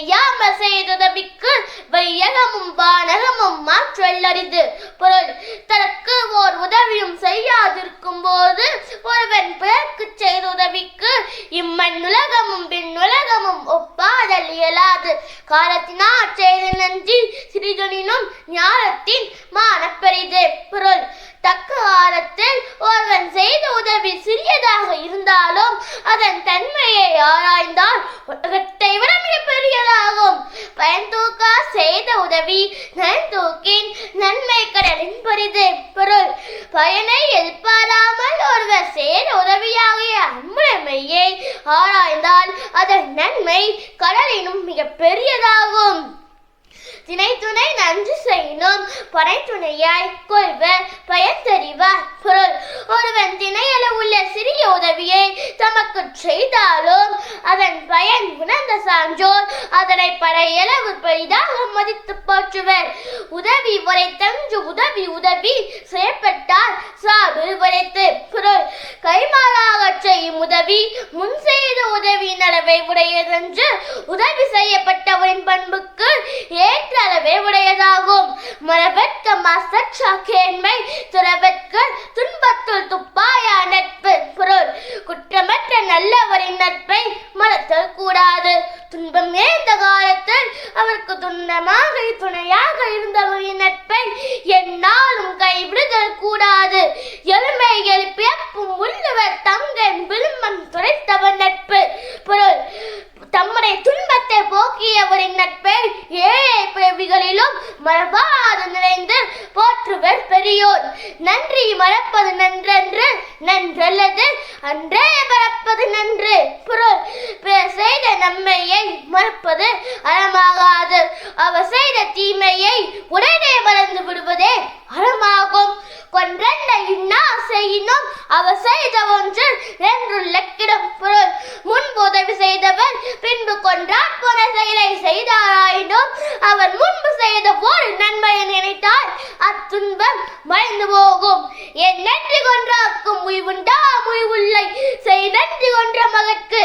செய்யாம செய்ததபிக்கு வையகமும் வானகமும் மாற்றல்லரிது பொருள் தனக்கு ஓர் உதவியும் செய்யாதிருக்கும் போது ஒருவன் பிறர்க்கு செய்த உதவிக்கு இம்மண் பின்னுலகமும் ஒப்பாதல் இயலாது. காலத்தினாற் செய்த நன்றி சிறிதனினும் ஞானத்தின் உதவி நன் தூக்கின் நன்மை கடலின் பெரிது பொருள். பயனை எதிர்பாராமல் ஒருவர் சேர் உதவியாகிய அன்புடைமையை ஆராய்ந்தால் அதன் நன்மை கடலினும் மிக பெரியதாகும். திணை துணை நன்றி செய்யணும் படை துணையாய் கொள்வர் பயன் தெரிவார் பொருள். ஒருவன் திணையில உள்ள சிறிய உதவியை தமக்கு செய்தாலும் அதன் பயன் உணர்ந்த சான்றோர் அதனை படையளவு பெரிதாக மதித்து போற்றுவர். உதவி உரைத்தன்று உதவி உதவி செய்யப்பட்டால் சாவு உரைத்து பொருள் கைமாறாக செய்யும் உதவி முன் செய்த உதவி அளவை உடையதென்று உதவி செய்யப்பட்டவரின் பண்புக்கு ஏற்ற அளவே உடையதாகும். மரபற்க மசற்றாக்கேண்மை துறவற்க துன்பத்துள் துப்ப நட்பு பொருள் குற்றமற்ற நல்லவரின் நட்பை மறத்தல் கூடாது துன்பம் நேர்ந்த காலத்தில் அவருக்கு துன்பமாக துணையாக இருந்தவரின் நட்பை என்னாலும் கைவிடுதல் கூடாது. எளிமை எழுப்பியப்பும் உள்ளவர் தங்கன் விரும்பம் துரைத்தவர் நட்பு. பொருள் தம்முடைய துன்பத்தை போக்கியவரின் நட்பை ஏழை பிறவிகளிலும் மறவாது நிறைந்து போற்றுவர் பெரியோர். நன்றி மறப்பது நன்றன்று நன்றல்லது அன்றே மறப்பது நன்று. பொருள் பேச தீமையை உடனே மறந்து விடுவதே அறமாகும். கொன்றன்னையின்னா செய்யினும் அவர் செய்த ஒன்று என்றுள்ள கிடப்பொருள் முன்பு உதவி செய்தவர் பின்பு கொன்றார் போன செயலை செய்தாராயினும் அவர் முன்பு செய்த ஒரு நன்மையை நினைத்தால் அத்துன்பம் மறைந்து போகும். என் நன்றி கொன்றாக்கும் முய்வுண்டா முய்வுள்ளை செய் நன்றி கொன்ற மகற்கு